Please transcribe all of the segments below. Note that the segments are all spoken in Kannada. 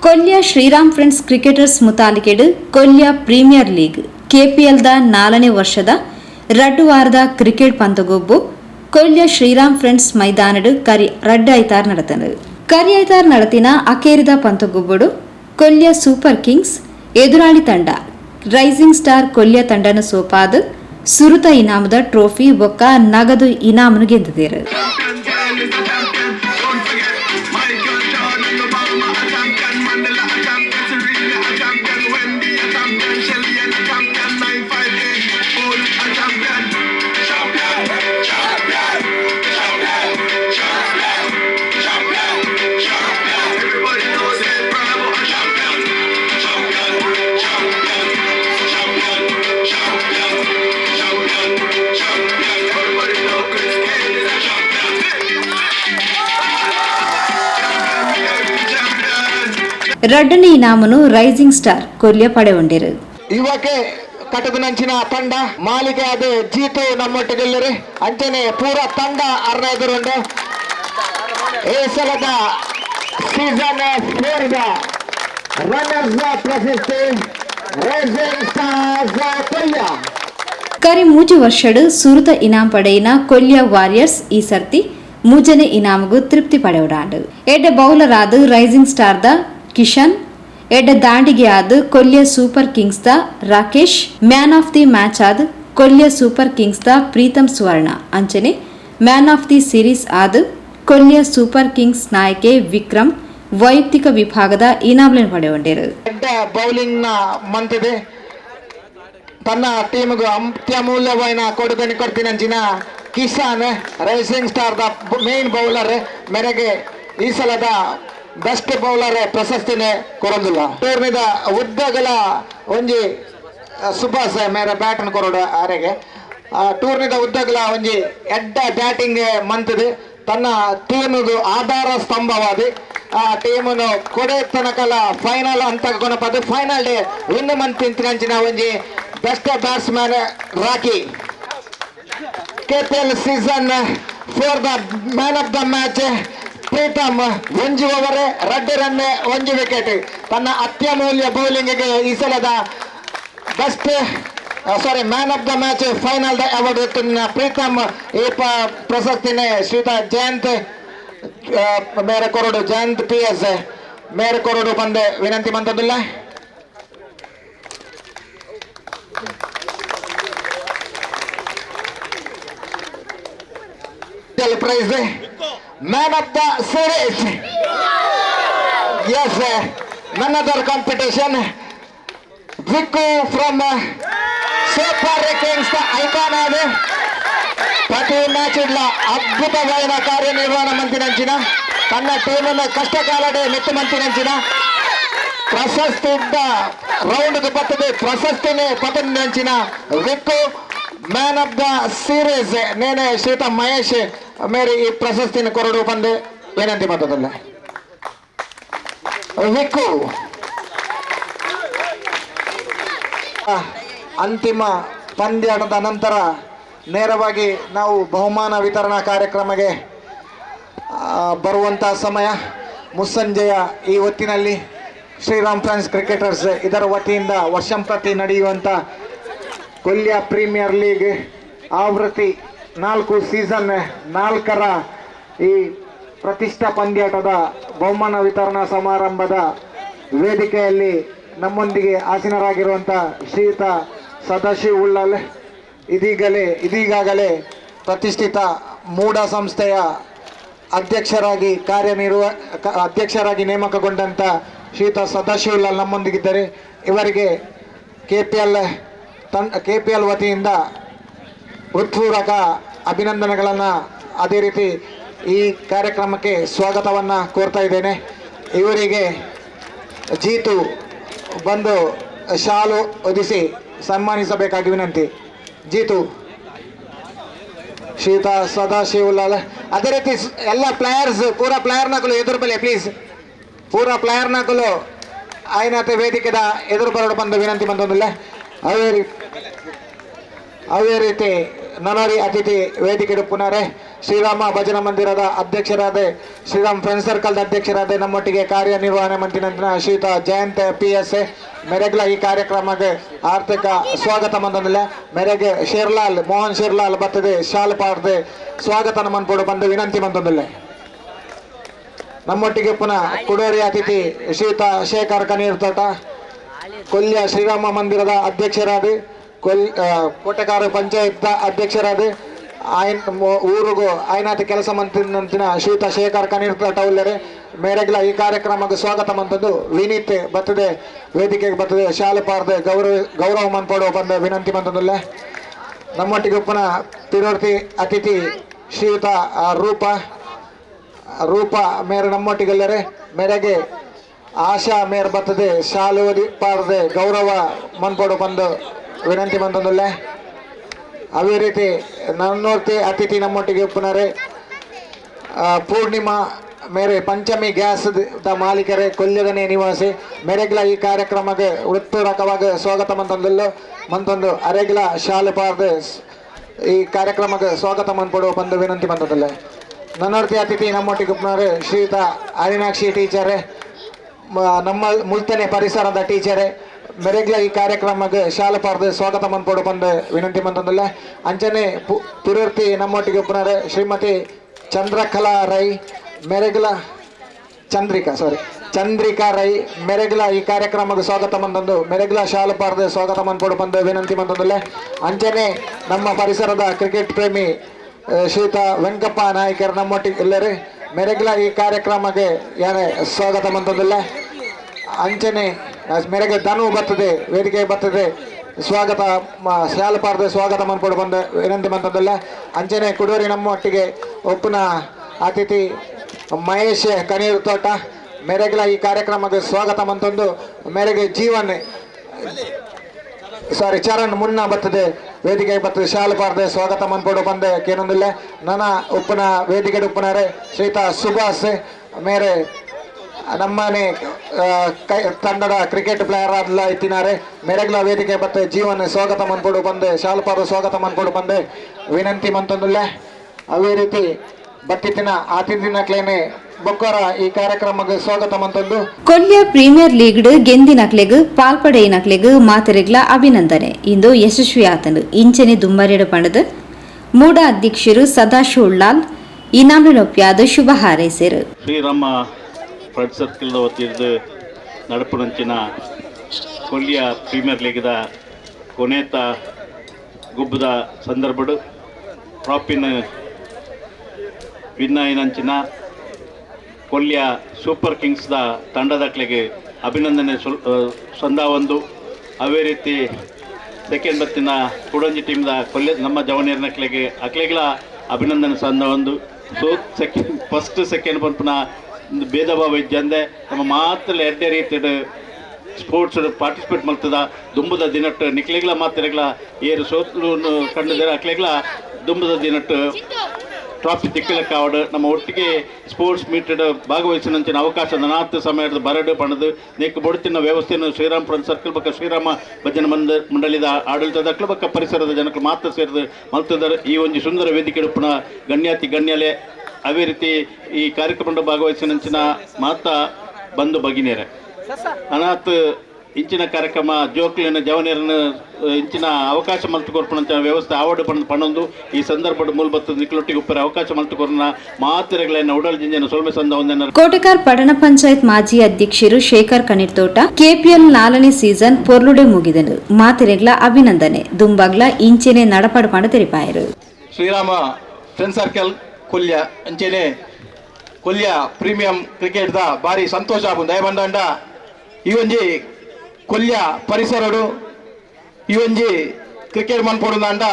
ಕೊಲ್ಯ ಶ್ರೀರಾಮ್ ಫ್ರೆಂಡ್ಸ್ ಕ್ರಿಕೆಟರ್ಸ್ ಮುತಾಲಿಕೆಡ್ ಕೊಲ್ಯ ಪ್ರೀಮಿಯರ್ ಲೀಗ್, ಕೆಪಿಎಲ್ದ ನಾಲ್ಕನೇ ವರ್ಷದ ರಡ್ಡು ವಾರದ ಕ್ರಿಕೆಟ್ ಪಂತಗೊಬ್ಬು ಕೊಲ್ಯ ಶ್ರೀರಾಮ್ ಫ್ರೆಂಡ್ಸ್ ಮೈದಾನಡ್ ಕರಿ ರಡ್ಡು ಐತಾರ್ ನಡತನು ಕರಿ ಐತಾರ್ ನಡತಿನ ಅಕೇರಿದ ಪಂತಗೊಬ್ಬುಡು ಕೊಲ್ಯ ಸೂಪರ್ ಕಿಂಗ್ಸ್ ಎದುರಾಳಿ ತಂಡ, ರೈಸಿಂಗ್ ಸ್ಟಾರ್ ಕೊಲ್ಯ ತಂಡನ ಸೋಪಾದ ಸುರುತ ಇನಾಮದ ಟ್ರೋಫಿ ಬೊಕ್ಕ ನಗದು ಇನಾಮನು ಗೆದ್ದಿದ್ದೇರು ರಡ್ಡನೇ ಇನಾಮನು ರೈಸಿಂಗ್ ಸ್ಟಾರ್ ಕೊಲ್ಯ ಪಡೆಗೊಂಡಿರು ಇವಕ್ಕೆ ಕಟಕು ನಂಚಿನ ತಂಡ ಮಾಲಿಕೆ ಅದು ಜೀತು ನಮ್ಮೊಟ್ಟಿಗೆಲ್ಲರಿ ಅಂಚನೆ ಪೂರ ತಂಡ ಅರ್ಣ ಎದುರುಂಡು ಈ ಸಲದ ಸೀಸನ್ ಫೋರ್ದ ರನ್ನರ್ಸ್ ಪ್ರಶಸ್ತಿ ರೇಸಿಂಗ್ ಸ್ಟಾರ್ಸ್ ಕೊಲ್ಯ ಕರಿ ಮೂಜಿ ವರ್ಷಡ್ ಸುರುತ ಇನಾಮ್ ಪಡೆಯಿನ ಕೊಲ್ಯ ವಾರಿಯರ್ಸ್ ಈ ಸರ್ತಿ ಮೂಜನೆ ಇನಾಮಗು ತೃಪ್ತಿ ಪಡೆಯುಡಾಂಡು ಎಡ್ಡೆ ಬೌಲರ್ ಆದ ರೈಸಿಂಗ್ ಸ್ಟಾರ್ ದ ಕಿಶನ್, ಎಡ್ ದಾಂಡಿಗೆ ಆದ Kolya super Kings the Rakesh, man of the match ಆದ ಕೊಲ್ಯ ಸೂಪರ್ ಕಿಂಗ್ಸ್ ದ ಪ್ರೀತಮ್ ಸುವರ್ಣ, ಅಂಚನೆ, ಮ್ಯಾನ್ ಆಫ್ ದಿ ಸೀರೀಸ್ ಆದ ಕೊಲ್ಯ ಸೂಪರ್ ಕಿಂಗ್ಸ್ ನಾಯಕೆ ವಿಕ್ರಮ್, ವೈಯಕ್ತಿಕ ವಿಭಾಗದ ಇನಾಬ್ಲೆನ್ ಪಡೆಯೊಂಡಿರು ದೊಡ್ಡ ಬೌಲಿಂಗ್ನ ಮಂತಿದೆ ತನ್ನ ಟೀಮ್ಗೆ ಅತ್ಯಮೂಲ್ಯವಾದ ಕೊಡುಗೆಯನ್ನು ಅಂಜಿನ ಕಿಶಾನ್ ರೈಸಿಂಗ್ ಸ್ಟಾರ್ ದ ಮೇನ್ ಬೌಲರ್ ಮೆರೆಗೆ ಈ ಸಲದ ಬೆಸ್ಟ್ ಬೌಲರ್ ಪ್ರಶಸ್ತಿನೇ ಕೊರೊಂದಿಲ್ಲ ಟೂರ್ನಿದ ಉದ್ದಗಲ ಒಂಜಿ ಸುಭಾಸ್ ಮೇರೆ ಬ್ಯಾಟ್ ಕೊರೋಡು ಆರೆಗೆ. ಟೂರ್ನಿದ ಉದ್ದಗಲ ಒಂಜಿ ಎಡ್ಡ ಬ್ಯಾಟಿಂಗ್ ಮಂತದು ತನ್ನ ಟೀಮ್ಗೂ ಆಧಾರ ಸ್ತಂಭವಾದಿ. ಆ ಟೀಮನ್ನು ಕೊಡೆ ತನಕಲ ಫೈನಲ್ ಅಂತ ಕೊನಪದು ಫೈನಲ್ ಡೇ ವಿನ್ ಮಂತ್ ತಿಂತಿನಂಚಿನ ಒಂಜಿ best batsman Rocky. KPL season four the man of the match Pritam ಒಂಜಿ ಓವರ್, ರಡ್ಡು ರನ್ ಒಂಜಿ ವಿಕೆಟ್. ತನ್ನ ಅತ್ಯಮೂಲ್ಯ ಬೌಲಿಂಗ್ಗೆ ಈ ಸಲದ best sorry man of the match final the award Preetham ಈ ಪ್ರಶಸ್ತಿನೇ ಶ್ರೀತ ಜಯಂತ್ ಮೇರೆ ಕೊರಡು ಜಯಂತ್ ಪಿ ಎಸ್ ಮೇರೆ ಕೊರಡು ಬಂದೆ, ವಿನಂತಿ ಬಂದದಿಲ್ಲ prize man of the series as none other competition Vikku from super kings icon ಅದು ಪ್ರತಿ ಮ್ಯಾಚ್ ಇಡ್ಲ ಅದ್ಭುತವಾದ ಕಾರ್ಯನಿರ್ವಹಣೆ ಮಂತಿನಂಚಿನ ತನ್ನ ಟೀಮನ್ನು ಕಷ್ಟಕಾಲಡೆ ಮೆತ್ತು ಮಂತಿನಂಚಿನ ಪ್ರಶಸ್ತಿ ರೌಂಡ್ ಬರ್ತದೆ ಪ್ರಶಸ್ತಿನೇ ಪತಂಚಿನ Vikku man of the series ನೇನೆ ಶ್ರೀತ ಮಹೇಶ್ ಮೇರಿ ಈ ಪ್ರಶಸ್ತಿನ ಕೊರಡು ಬಂದು. ವಿನಂತಿ ಮಾಡೋದಿಲ್ಲ ವಿಕ್ಕು ಅಂತಿಮ ಪಂದ್ಯಾಟದ ನಂತರ ನೇರವಾಗಿ ನಾವು ಬಹುಮಾನ ವಿತರಣಾ ಕಾರ್ಯಕ್ರಮಕ್ಕೆ ಬರುವಂಥ ಸಮಯ ಮುಸ್ಸಂಜೆಯ ಈ ಹೊತ್ತಿನಲ್ಲಿ ಶ್ರೀರಾಮ್ ಫ್ರೆಂಡ್ಸ್ ಕ್ರಿಕೆಟರ್ಸ್ ಇದರ ವತಿಯಿಂದ ವರ್ಷಂಪ್ರತಿ ನಡೆಯುವಂಥ ಕೊಲ್ಯ ಪ್ರೀಮಿಯರ್ ಲೀಗ್ ಆವೃತ್ತಿ ನಾಲ್ಕು ಸೀಸನ್ ನಾಲ್ಕರ ಈ ಪ್ರತಿಷ್ಠಾ ಪಂದ್ಯಾಟದ ಬಹುಮಾನ ವಿತರಣಾ ಸಮಾರಂಭದ ವೇದಿಕೆಯಲ್ಲಿ ನಮ್ಮೊಂದಿಗೆ ಆಸೀನರಾಗಿರುವಂಥ ಶ್ರೀಯುತ ಸದಾಶಿವ್ ಉಳ್ಳಲ್ ಇದೀಗಲೇ, ಇದೀಗಾಗಲೇ ಪ್ರತಿಷ್ಠಿತ ಮೂಢ ಸಂಸ್ಥೆಯ ಅಧ್ಯಕ್ಷರಾಗಿ ಕಾರ್ಯನಿರ್ವ ಅಧ್ಯಕ್ಷರಾಗಿ ನೇಮಕಗೊಂಡಂಥ ಶ್ರೀಯುತ ಸದಾಶಿವ್ ಉಳ್ಳಲ್ ನಮ್ಮೊಂದಿಗಿದ್ದಾರೆ. ಇವರಿಗೆ ಕೆ ಪಿ ಎಲ್ ತನ್ ಕೆ ಪಿ ಎಲ್ ವತಿಯಿಂದ ಹೃತ್ಪೂರ್ವಕ ಅಭಿನಂದನೆಗಳನ್ನು ಅದೇ ರೀತಿ ಈ ಕಾರ್ಯಕ್ರಮಕ್ಕೆ ಸ್ವಾಗತವನ್ನು ಕೋರ್ತಾ ಇದ್ದೇನೆ. ಇವರಿಗೆ ಜೀತು ಬಂದು ಶಾಲು ಒದಿಸಿ ಸನ್ಮಾನಿಸಬೇಕಾಗಿ ವಿನಂತಿ. ಜೀತು. ಶೀತ ಸದಾಶಿವುಲಾಲ್ ಅದೇ ರೀತಿ ಎಲ್ಲ ಪ್ಲೇಯರ್ಸ್, ಪೂರ ಪ್ಲೇಯರ್ನಕಲು ಎದುರು ಬಲೆ ಪ್ಲೀಸ್. ಪೂರ ಪ್ಲೇಯರ್ನಗಳು ಆಯ್ನತೆ ವೇದಿಕೆದ ಎದುರು ಬರೋಡು ಬಂದು ವಿನಂತಿ ಬಂದೊಂದಿಲ್ಲ. ಅವೇ ರೀತಿ ಅವೇ ರೀತಿ ನನರಿ ಅತಿಥಿ ವೇದಿಕೆ ಪುನರೆ ಶ್ರೀರಾಮ ಭಜನಾ ಮಂದಿರದ ಅಧ್ಯಕ್ಷರಾದ ಶ್ರೀರಾಮ್ ಫ್ರೆಂಡ್ ಸರ್ಕಲ್ದ ಅಧ್ಯಕ್ಷರಾದ ನಮ್ಮೊಟ್ಟಿಗೆ ಕಾರ್ಯನಿರ್ವಹಣೆ ಮಂತ್ರಿನಂತಿನ ಶ್ರೀಯುತ ಜಯಂತ ಪಿ ಎಸ್ ಎ ಮೆರೆಗ್ಲ ಈ ಕಾರ್ಯಕ್ರಮಕ್ಕೆ ಆರ್ಥಿಕ ಸ್ವಾಗತ ಮಂದಿಲ್ಲ ಮೆರೆಗೆ ಶೇರ್ಲಾಲ್, ಮೋಹನ್ ಶೇರ್ಲಾಲ್ ಬರ್ತದೆ. ಶಾಲ್ ಪಾಡ್ದೆ ಸ್ವಾಗತ ಮನ್ಪೋಡು ಬಂದು ವಿನಂತಿ ಮಂದಿಲ್ಲ ನಮ್ಮೊಟ್ಟಿಗೆ ಪುನಃ ಕುಡೇರಿ ಅತಿಥಿ ಶ್ರೀಯುತ ಶೇಖರ್ ಕನೀರ್ ತೋಟ ಕೊಲ್ಯ ಶ್ರೀರಾಮ ಮಂದಿರದ ಅಧ್ಯಕ್ಷರಾದ ಕೊಲ್ ಕೋಟೆಕಾರ ಪಂಚಾಯತ್ ಅಧ್ಯಕ್ಷರಾದ ಆಯ್ನ ಊರಿಗೂ ಆಯ್ನಾತ ಕೆಲಸ ಮಂತ್ರಿನಂತಿನ ಶ್ರೀತ ಶೇಖರ್ ಕನೀರ್ ಟೌಲ್ಯರೆ ಮೇರೆಗ್ಲ ಈ ಕಾರ್ಯಕ್ರಮಕ್ಕೆ ಸ್ವಾಗತ ಮಂತದ್ದು ವಿನೀತ್ ಬರ್ತದೆ, ವೇದಿಕೆಗೆ ಬರ್ತದೆ, ಶಾಲೆ ಪಾರ್ದೆ ಗೌರವ ಗೌರವ ಮನ್ಪಡುವ ಬಂದ ವಿನಂತಿ ಮಂತದಲ್ಲ ನಮ್ಮೊಟ್ಟಿಗೆ ಉಪ್ಪನ ತಿರುವರ್ತಿ ಅತಿಥಿ ಶ್ರೀಯುತ ರೂಪ ರೂಪ ಮೇರೆ ನಮ್ಮೊಟ್ಟಿಗೆಲ್ಲರೆ ಮೇರೆಗೆ ಆಶಾ ಮೇರ್ ಬರ್ತದೆ ಶಾಲು ಪಾರದೆ ಗೌರವ ಮನ್ಪಡು ಬಂದು ವಿನಂತಿ ಬಂದೊಂದಿಲ್ಲ ಅದೇ ರೀತಿ ನನ್ನೋರ್ತಿ ಅತಿಥಿ ನಮ್ಮೊಟ್ಟಿಗೆ ಉಪ್ಪುನರೆ ಪೂರ್ಣಿಮಾ ಮೇರೆ ಪಂಚಮಿ ಗ್ಯಾಸ್ ದ ಮಾಲೀಕರೇ ಕೊಲ್ಲದನೆ ನಿವಾಸಿ, ಮೆರೆಗ್ಲ ಈ ಕಾರ್ಯಕ್ರಮಕ್ಕೆ ವೃತ್ತರಕವಾಗಿ ಸ್ವಾಗತ ಮಂತಂದಿಲ್ಲ. ಮಂತೊಂದು ಅರೆಗ್ಲ ಶಾಲು ಪಾರ್ದೆ ಈ ಕಾರ್ಯಕ್ರಮಕ್ಕೆ ಸ್ವಾಗತ ಮನ್ಪಡುವ ಬಂದು ವಿನಂತಿ ಬಂದದಲ್ಲ ನನ್ನೋರ್ತಿ ಅತಿಥಿ ನಮ್ಮೊಟ್ಟಿಗೆ ಉಪ್ಪುನರೆ ಶ್ರೀಯುತ ಅರಿನಾಕ್ಷಿ ಟೀಚರೇ ನಮ್ಮ ಮುಲ್ತನೆ ಪರಿಸರದ ಟೀಚರೇ, ಮೆರೆಗ್ಲ ಈ ಕಾರ್ಯಕ್ರಮಕ್ಕೆ ಶಾಲೆ ಪಾರ್ದು ಸ್ವಾಗತ ಮನ್ಪಡು ಬಂದು. ವಿನಂತಿ ಮಂತಂದಲ್ಲ ಅಂಚನೆ ಪುರರ್ತಿ ನಮ್ಮೊಟ್ಟಿಗೆ ಪುನರೆ ಶ್ರೀಮತಿ ಚಂದ್ರಕಲಾ ರೈ, ಮೆರೆಗ್ಲ ಚಂದ್ರಿಕಾ ಸಾರಿ ಚಂದ್ರಿಕಾ ರೈ, ಮೆರೆಗ್ಲ ಈ ಕಾರ್ಯಕ್ರಮಕ್ಕೆ ಸ್ವಾಗತ ಮಂತಂದು ಮೆರೆಗ್ಲ ಶಾಲೆ ಪಾರ್ದು ಸ್ವಾಗತ ಮನ್ಪಡು ಬಂದು. ವಿನಂತಿ ಮಂತಂದಲ್ಲ ಅಂಚನೆ ನಮ್ಮ ಪರಿಸರದ ಕ್ರಿಕೆಟ್ ಪ್ರೇಮಿ ಶ್ರೀತಾ ವೆಂಕಪ್ಪ ನಾಯಕರು ನಮ್ಮೊಟ್ಟಿಗೆ ಎಲ್ಲರೇ ಮೆರೆಗ್ಲ ಈ ಕಾರ್ಯಕ್ರಮಕ್ಕೆ ಏನೇ ಸ್ವಾಗತ ಮಂತಂದಿಲ್ಲ ಅಂಚನೆ ಮೇರೆಗೆ ಧನು ಬರ್ತದೆ, ವೇದಿಕೆ ಬರ್ತದೆ. ಸ್ವಾಗತ, ಮ- ಶಾಲು ಪಾರ್ದೆ ಸ್ವಾಗತ ಮನ್ಪಡು ಬಂದ, ವಿನಂತಿ ಮಂತಂದಿಲ್ಲ ಅಂಚನೆ, ಕುಡೂರಿ ನಮ್ಮೊಟ್ಟಿಗೆ ಒಪ್ಪನ ಅತಿಥಿ ಮಹೇಶ್ ಕನೀರು ತೋಟ. ಮೇರೆಗ್ಲ ಈ ಕಾರ್ಯಕ್ರಮಕ್ಕೆ ಸ್ವಾಗತ ಮಂತಂದು ಮೇರೆಗೆ ಜೀವನ್ ಸಾರಿ ಚರಣ್ ಮುನ್ನ ಬರ್ತದೆ ವೇದಿಕೆ ಬರ್ತದೆ, ಶಾಲು ಪಾರ್ದೆ ಸ್ವಾಗತ ಮನ್ಪಡು ಬಂದೆ, ಕೇನೊಂದಿಲ್ಲ. ನನ್ನ ಉಪ್ಪನ ವೇದಿಕೆ ಉಪ್ಪನಾರೆ ಶ್ರೀತ ಸುಭಾಷ್ ಮೇರೆ, ನಮ್ಮನೆ ಕೈ, ತಂಡದ ಕ್ರಿಕೆಟ್ ಪ್ಲೇಯರ್ ಆದ್ಲ ಇತ್ತಿನಾರೆ. ಮೆರೆಗ್ಲ ವೇದಿಕೆ ಬತ್ತೆ ಜೀವನ, ಸ್ವಾಗತ ಮನ್ಪಡು ಬಂದೆ, ಶಾಲು ಪಾರ್ದೆ ಸ್ವಾಗತ ಮನ್ಪಡು ಬಂದೆ. ವಿನಂತಿ ಮಂತೊಂದಿಲ್ಲ ಅವೇ ರೀತಿ, ಬತ್ತಿತ್ತಿನ ಆತಿಥಿನ ಕ್ಲೇನೆ ಬೊಕ್ಕರ ಈ ಕಾರ್ಯಕ್ರಮಕ್ಕೆ ಸ್ವಾಗತ ಮಂತಂದು. ಕೊಲ್ಯ ಪ್ರೀಮಿಯರ್ ಲೀಗ್ ಗೆಂದಿನಕ್ಲೆಗ್ ಪಾಲ್ಪಡೆಯಿನಕ್ಲೆಗ್ ಮಾತೆರೆಗ್ಲ ಅಭಿನಂದನೆ. ಇಂದು ಯಶಸ್ವಿ ಆತನು ಇಂಚನೆ ದುಮ್ಮರೆಡು ಪಣದು. ಮೂಡ ಅಧ್ಯಕ್ಷರು ಸದಾಶಿವ್ ಉಳ್ಳಾಲ್ ಇನಾಮಿನೊಪ್ಯಾದ ಶುಭ ಹಾರೈಸಿರು. ಶ್ರೀರಾಮ ಫ್ರೆಂಡ್ ಸರ್ಕಲ್ ವತಿಯಿಂದ ನಡಪುನಂಚಿನ ಕೊಲ್ಲಿಯ ಪ್ರೀಮಿಯರ್ ಲೀಗ್ದ ಕೊನೆತ ಗುಬ್ಬದ ಸಂದರ್ಭಡು. ಟ್ರಾಪಿನ ವಿನ್ನಾಯಿನಂಚಿನ ಕೊಲ್ಲಿಯ ಸೂಪರ್ ಕಿಂಗ್ಸ್ದ ತಂಡದಕ್ಲೆಗೆ ಅಭಿನಂದನೆ ಸುಲ್ ಸಂದ ಒಂದು. ಅವೇ ರೀತಿ ಸೆಕೆಂಡ್ ಬತ್ತಿನ ಕುಡಂಜಿ ಟೀಮ್ದ ಕೊಲ್ಯ ನಮ್ಮ ಜವನಿಯರ್ನಕ್ಲೆಗೆ ಅಕ್ಲೆಗಳ ಅಭಿನಂದನೆ ಸಂದ ಒಂದು. ಸೊ, ಸೆಕೆಂಡ್, ಫಸ್ಟ್ ಸೆಕೆಂಡ್ ಪಂಪನ ಭೇದ ಭಾವ ಇದ್ದಂದೆ ನಮ್ಮ ಮಾತ್ರ ಎರಡೇ ರೀತಿ ಸ್ಪೋರ್ಟ್ಸ್ ಪಾರ್ಟಿಸಿಪೇಟ್ ಮಾಡ್ತದ. ದುಂಬದ ದಿನಟ್ಟು ನಿಕ್ಲೆಗಳ ಮಾತ್ರೆಗಳ ಏರು ಸೋತ್ಲು ಕಂಡಿದ್ದಾರೆ ಅಕ್ಲೆಗಳ ದುಂಬದ ದಿನಟ್ಟು ಟ್ರಾಫಿ ತಿಕ್ಕಲಕ್ಕ ಅವಡು ನಮ್ಮ ಒಟ್ಟಿಗೆ ಸ್ಪೋರ್ಟ್ಸ್ ಮೀಟೆಡ್ ಭಾಗವಹಿಸಿನಂಚಿನ ಅವಕಾಶ ನನಾತ್ ಸಮಯದ ಬರಡು ಪಣದು ನೇಕ ಬೊಡುತ್ತಿನ ವ್ಯವಸ್ಥೆಯನ್ನು ಶ್ರೀರಾಮಪುರ ಸರ್ಕಲ್ ಬಕ್ಕ ಶ್ರೀರಾಮ ಭಜನ ಮಂದ ಮಂಡಳಿದ ಆಡಳಿತದ ಬಕ್ಕ ಪರಿಸರದ ಜನಕ್ಕೆ ಮಾತ್ರ ಸೇರಿದ ಮಲ್ತದ ಈ ಒಂದು ಸುಂದರ ವೇದಿಕೆ ಪುನಃ ಗಣ್ಯಾತಿ ಗಣ್ಯಲೆ ಅವೇ ರೀತಿ ಈ ಕಾರ್ಯಕ್ರಮದ ಭಾಗವಹಿಸಿನಂಚಿನ ಮಾತ ಬಂದು ಬಗಿನೇರೆ ಅನಾಥ್ ಇಂಚಿನ ಕಾರ್ಯಕ್ರಮ ಜೋಕ್ಲಿನ ಜವನಿಯರನ್ನ ಇಂಚಿನ ಅವಕಾಶ ಮಲ್ತು ಕೊರ್ಪಣಂತ ವ್ಯವಸ್ಥೆ ಆವಡ್ ಪಣ ಪಣೊಂದು ಈ ಸಂದರ್ಭದ ಮೂಲಭೂತ ನಿಕ್ಲೊಟ್ಟಿಗೆ ಉಪ್ಪರ ಅವಕಾಶ ಮಲ್ತು ಕೊರ್ನ ಮಾತಿರಗಳನ್ನ ಉಡಲ್ ಜಿಂಜನ ಸೊಲ್ಮೆ ಸಂದ ಒಂದನ್ನ ಕೋಟೆಕಾರ್ ಪಟ್ಟಣ ಪಂಚಾಯತ್ ಮಾಜಿ ಅಧ್ಯಕ್ಷರು ಶೇಖರ್ ಕಣಿರ್ತೋಟ ಕೆಪಿಎಲ್ ನಾಲನೇ ಸೀಸನ್ ಪೊರ್ಲುಡೆ ಮುಗಿದನು. ಮಾತ್ರೆಗಳ ಅಭಿನಂದನೆ. ದುಂಬಾಗ್ಲ ಇಂಚೆನೆ ನಡಪಾಡು ಪಾಂಡ ತೆರಿಪಾಯರು. ಶ್ರೀರಾಮ ಫ್ರೆಂಡ್ ಸರ್ಕಲ್ ಕೊಲ್ಯ ಅಂಚೆನೆ ಕೊಲ್ಯ ಪ್ರೀಮಿಯಂ ಕ್ರಿಕೆಟ್ ದ ಭಾರಿ ಸಂತೋಷ ಆಪುಂಡು ದಯಬಂದಂಡ ಈ ಒಂಜಿ ಕೊಲ್ಯ ಪರಿಸರಡು ಇವಂಜಿ ಕ್ರಿಕೆಟ್ ಮನ್ಪೋಡು ನಂಡ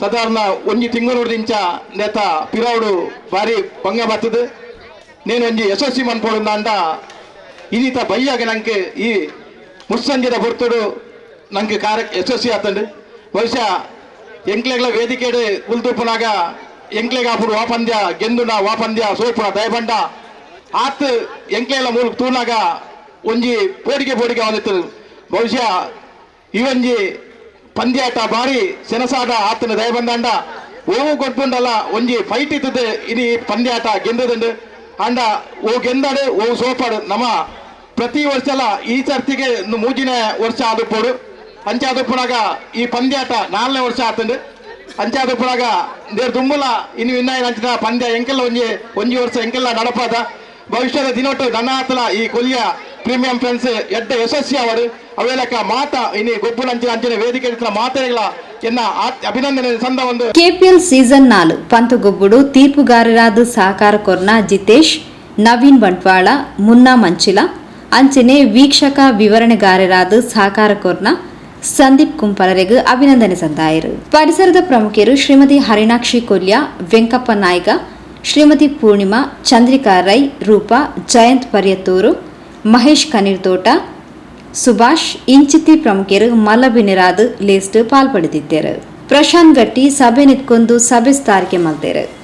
ಸಾಧಾರಣ ಒಂಜಿ ತಿಂಗಳು ದಿಂಚ ನೇತ ಪಿರಾವುಡು ಬಾರಿ ಭಂಗ ಬರ್ತದೆ. ನೀನು ಒಂಜಿ ಯಶಸ್ವಿ ಮನ್ಪೋಡು ನಂಡ ಇನಿತ ಬಯ್ಯಾಗ ನಂಕೆ ಈ ಮುಸ್ಸಂಜಿದ ಗುರ್ತುಡು ನಂಗೆ ಕಾರ್ಯ ಯಶಸ್ವಿ ಆತಂಡು ಬಹುಶಃ ಎಂಕ್ಲೆಗಳ ವೇದಿಕೆಡೆ ಉಲ್ತೂಪನಾಗ ಎಂಕ್ಲೆಗ ಅಪ್ಪುಡು ವಾಪಂದ್ಯ, ಗೆಂದುನ ವಾಪಂದ್ಯ ಸೋಪುನ ದಯಬಂಡ, ಆತ್ ಎಂಕ್ಲೆಗಳ ಮೂಲಕ ತೂನಾಗ ಒಂಜಿ ಪೋಡಿಗೆ ಪೋಡಿಗೆ ಆದಿತ್ತು ಬಹುಶಃ ಒಂಜಿ ಪಂದ್ಯಾಟ ಬಾರಿ ಸೆನಸಾದ ಆತನ ದಯ ಬಂದಾಂಡ ಓವು ಕೊಟ್ಟುಂಡಲ್ಲ ಒಂಜಿ ಫೈಟ್ ಇದ್ದದೆ ಇನಿ ಪಂದ್ಯಾಟ ಗೆಂದದಂಡು ಅಂಡ ಓ ಗೆಂದಾಡು, ಓ ಸೋಪಾಡು. ನಮ್ಮ ಪ್ರತಿ ವರ್ಷಲ ಈ ಸರ್ತಿಗೆ ಮೂಜಿನ ವರ್ಷ ಆದುಪ್ಪೋಡು. ಅಂಚಾದುಪ್ಪುನಾಗ ಈ ಪಂದ್ಯಾಟ ನಾಲ್ನೇ ವರ್ಷ ಆತಂಡು ಅಂಚಾದುಪ್ಪುನಾಗ ದೇರ್ ದುಮ್ಮಲ ಇನ್ನು ಇನ್ನ ಅಂಚಿನ ಪಂದ್ಯ ಎಂಕೆಲ್ಲ ಒಂಜಿ ಒಂಜಿ ವರ್ಷ ಎಂಕೆಲ್ಲ ನಡಪಾದ. ಭವಿಷ್ಯದ ದಿನೋಟ ಡನಾತಲ ಈ ಕೊಲ್ಯ ಪ್ರೀಮಿಯಂ ಫ್ರೆಂಡ್ಸ್ ಎಡ್ಡ ಯಶಸ್ವಿ ಅವರು. ಅವೇಲಕ ಮಾತ, ಇನಿ ಗೊಬ್ಬುಲಂಚಿನ ಅಂಚಿನ ವೇದಿಕೆ ಮಾತನೆಗಳ ಕೆಪಿಎಲ್ ಸೀಸನ್ ನಾಲು పంతొగుబ్బుడు ತೀರ್ಪುಗಾರರಾದ ಸಹಕಾರ ಕೊರ್ನ ಜಿತೇಶ್, ನವೀನ್ ಬಂಟ್ವಾಳ, ಮುನ್ನಾ ಮಂಚಿಲ, ಅಂಚನೆ ವೀಕ್ಷಕ ವಿವರಣೆಗಾರರಾದ ಸಹಕಾರ ಕೊರ್ನ ಸಂದೀಪ್ ಕುಂಪರರಿಗೆ ಅಭಿನಂದನೆ ಸಂದಾಯರು. ಪರಿಸರದ ಪ್ರಮುಖರು ಶ್ರೀಮತಿ ಹರಿಣಾಕ್ಷಿ ಕೊಲ್ಯ ವೆಂಕಪ್ಪ ನಾಯ್ಕ ಶ್ರೀಮತಿ ಪೂರ್ಣಿಮಾ, ಚಂದ್ರಿಕಾ ರೈ, ರೂಪಾ, ಜಯಂತ್ ಪರಿಯತ್ತೂರು, ಮಹೇಶ್ ಕನೀರ್ತೋಟ, ಸುಭಾಷ್, ಇಂಚಿತಿ ಪ್ರಮುಖರು ಮಲಬಿನಿರಾದ ಲಿಸ್ಟ್ ಪಾಲ್ಪಡೆದಿದ್ದರು. ಪ್ರಶಾಂತ್ ಗಟ್ಟಿ, ಸಭೆ ನಿತ್ಕೊಂಡು ಸಭೆ ಸ್ಥಾರಿಕೆ ಮಲ್ದೇರು